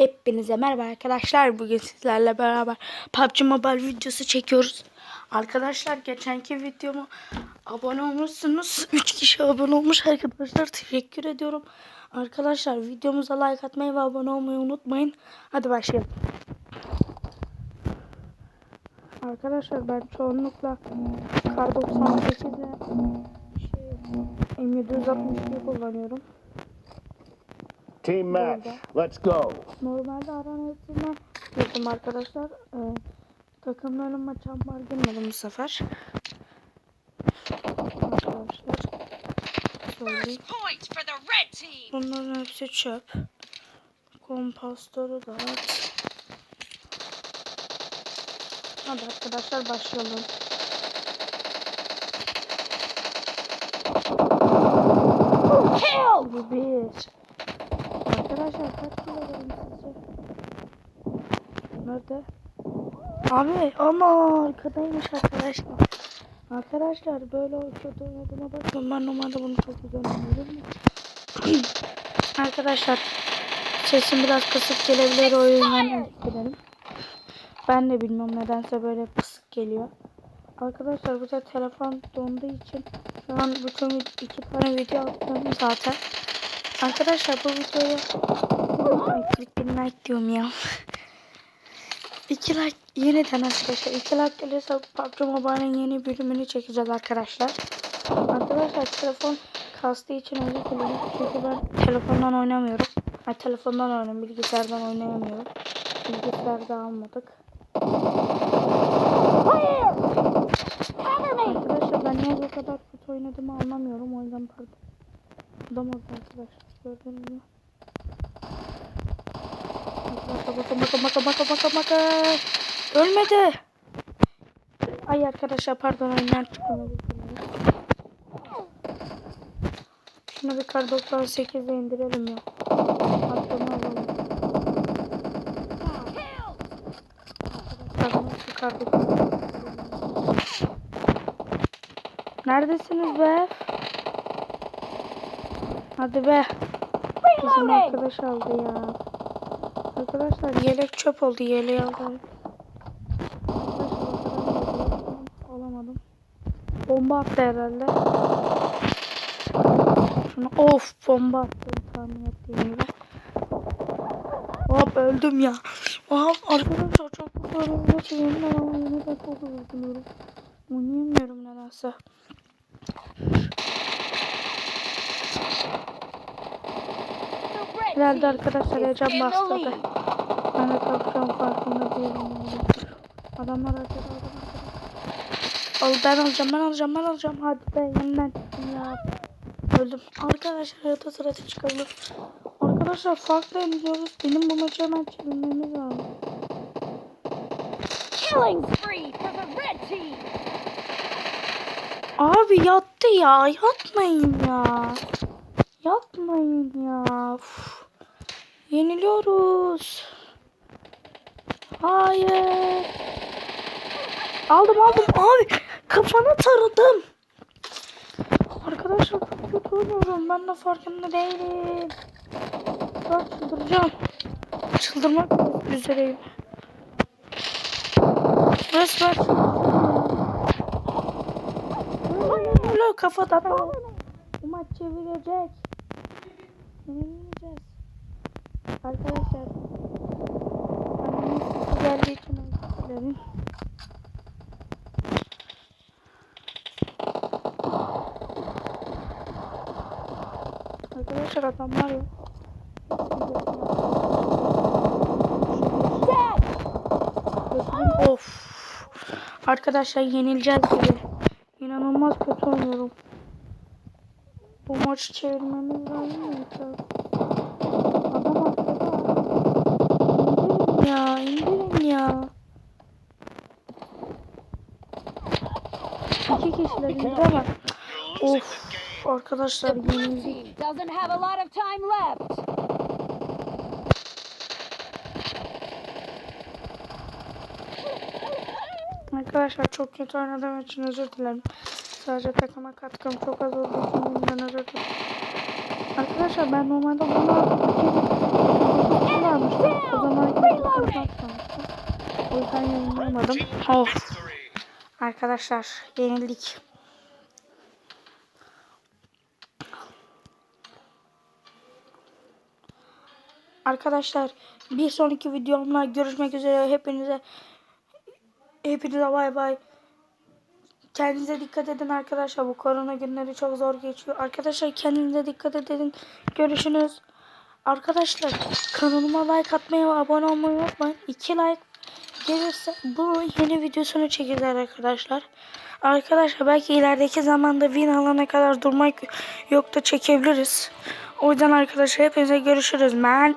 Hepinize merhaba arkadaşlar. Bugün sizlerle beraber PUBG Mobile videosu çekiyoruz. Arkadaşlar geçenki videomu abone olmuşsunuz. 3 kişi abone olmuş arkadaşlar. Teşekkür ediyorum. Arkadaşlar videomuza like atmayı ve abone olmayı unutmayın. Hadi başlayalım. Arkadaşlar ben çoğunlukla Kar 98 ve şey, M762 kullanıyorum. Team match. Let's go. Normalde aranetine girdim arkadaşlar. Ee, takımların maçı var girmedim bu sefer. Arkadaşlar. Söyleyeyim. Bunların hepsi çöp. Kompostörü dağıt. Hadi arkadaşlar başlayalım. Kill. Bu bir. Arkadaşlar kaç kilo verin sizce? Nerede? Abi ama arkadaymış arkadaşlar. Arkadaşlar böyle kötü oynadığıma bakın. Ben normalde bunu çok güzel oynuyorum. arkadaşlar sesim biraz kısık gelebilir o yüzden dilerim. Ben de bilmem nedense böyle kısık geliyor. Arkadaşlar bu da telefon donduğu için şu an bütün iki tane video attım zaten. Arkadaşlar bu videoya Ay, 40 bin like diyorum ya. 2 like yeniden arkadaşlar 2 like gelirse PUBG Mobile'ın yeni bölümünü çekeceğiz arkadaşlar. Arkadaşlar telefon kastığı için özür dilerim. Çünkü ben telefondan oynamıyorum. Ay telefondan oynuyorum bilgisayardan oynayamıyorum. Bilgisayarda almadık. Arkadaşlar ben niye bu kadar kötü oynadığımı anlamıyorum. O yüzden pardon. Oldu arkadaşlar. Gördünüz mü? Bakın bakın bakın bakın bakın bakın bakın. Ölmedi. Ay arkadaşlar pardon oyundan dilerim. Şunu bir kar 98'e indirelim ya. Aklımı alalım. Arkadaşlar şu kar 98'e Neredesiniz be? Hadi be. Bizim arkadaş aldı ya. Arkadaşlar yelek çöp oldu yeleği aldı. Arkadaşlar, Alamadım. Bomba attı herhalde. Şunu of bomba attı tahmin ettiğim gibi. Hop öldüm ya. Hop arkadaşlar çok oldu. Yemin ama yine de çok üzülüyorum. Oynayamıyorum nedense. Herhalde arkadaşlar heyecan bastırdı. Ben de kalkacağım farkında değilim. Adamlar arkada Al ben alacağım ben alacağım ben alacağım. Hadi be yeniden çıktım ya. Öldüm. Arkadaşlar yata sırası çıkalım. Arkadaşlar farklı oynuyoruz. Benim bu maçı hemen çevirmemiz lazım. Killing spree for the red team. Abi yattı ya. Yatmayın ya. Yatmayın ya. Uf. Yeniliyoruz. Hayır. Aldım aldım. Abi kafana taradım. Arkadaşlar çok. Ben de farkında değilim. Bak çıldıracağım. Çıldırmak üzereyim. Resmen kafadan. Bu maç çevirecek. Yenileceğiz. Arkadaşlar. Geldiği için özür. Arkadaşlar adamlar yok. Of. Arkadaşlar yenileceğiz gibi. İnanılmaz kötü oynuyorum. Bu maçı çevirmemiz lazım işlerinde ama of arkadaşlar yenildik. Arkadaşlar çok kötü oynadığım için özür dilerim. Sadece takıma katkım çok az olduğu için bundan özür dilerim. Arkadaşlar ben normalde bunu almıştım. O zaman kazanmıştım. O yüzden yayınlamadım. Of. Arkadaşlar yenildik. Arkadaşlar bir sonraki videomla görüşmek üzere. Hepinize hepinize bay bay. Kendinize dikkat edin arkadaşlar. Bu korona günleri çok zor geçiyor. Arkadaşlar kendinize dikkat edin. Görüşürüz. Arkadaşlar kanalıma like atmayı ve abone olmayı unutmayın. 2 like gelirse bu yeni videosunu çekeceğiz arkadaşlar. Arkadaşlar belki ilerideki zamanda win alana kadar durmak yok da çekebiliriz. O yüzden arkadaşlar hepinize görüşürüz. Man.